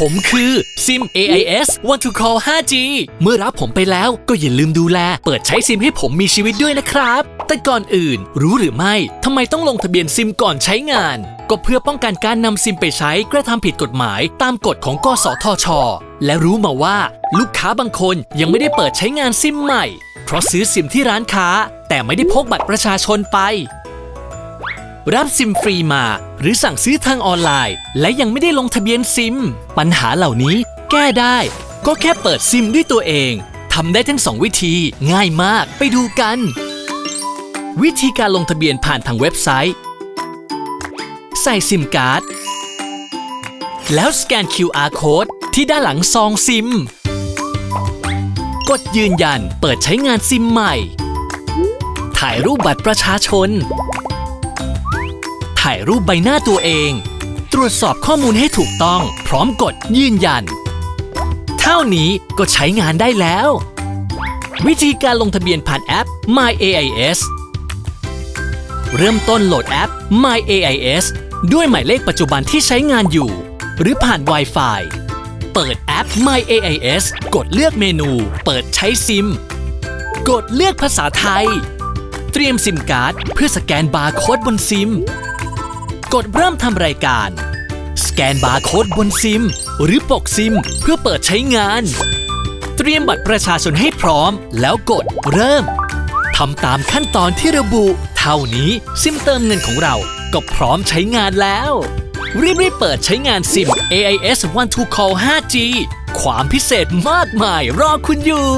ผมคือซิม AIS Want to Call 5G เมื่อรับผมไปแล้วก็อย่าลืมดูแล เปิดใช้ซิมให้ผมมีชีวิตด้วยนะครับ แต่ก่อนอื่นรู้หรือไม่ทำไมต้องลงทะเบียนซิมก่อนใช้งาน ก็เพื่อป้องกันการนำซิมไปใช้กระทำผิดกฎหมาย ตามกฎของกสทช และรู้มาว่า ลูกค้าบางคนยังไม่ได้เปิดใช้งานซิมใหม่ เพราะซื้อซิมที่ร้านค้า แต่ไม่ได้พกบัตรประชาชนไป รับซิมฟรีมา หรือสั่งซื้อทางออนไลน์ และยังไม่ได้ลงทะเบียนซิม ปัญหาเหล่านี้แก้ได้ ก็แค่เปิดซิมด้วยตัวเองทำได้ทั้งสองวิธีง่ายมากไปดูกัน วิธีการลงทะเบียนผ่านทางเว็บไซต์ ใส่ซิมการ์ด แล้วสแกน QR code ที่ด้านหลังซองซิม กดยืนยันเปิดใช้งานซิมใหม่ ถ่ายรูปบัตรประชาชน ถ่ายรูปใบหน้าตัวเอง ตรวจสอบข้อมูลให้ถูกต้อง พร้อมกดยืนยัน เท่านี้ก็ใช้งานได้แล้ว วิธีการลงทะเบียนผ่านแอป My AIS เริ่มต้นโหลดแอป My AIS ด้วยหมายเลขปัจจุบันที่ใช้งานอยู่ หรือผ่าน Wi-Fi เปิดแอป My AIS กดเลือกเมนู เปิดใช้ซิม กดเลือกภาษาไทย เตรียมซิมการ์ดเพื่อสแกนบาร์โค้ดบนซิม กดเริ่มทำรายการ สแกนบาร์โค้ดบนซิม หรือปกซิม เพื่อเปิดใช้งาน เตรียมบัตรประชาชนให้พร้อม แล้วกดเริ่มทำตามขั้นตอนที่ระบุ เท่านี้ซิมเติมเงินของเราก็พร้อมใช้งานแล้ว รีบๆเปิดใช้งานซิม AIS One Two Call 5G ความพิเศษมากมายรอคุณอยู่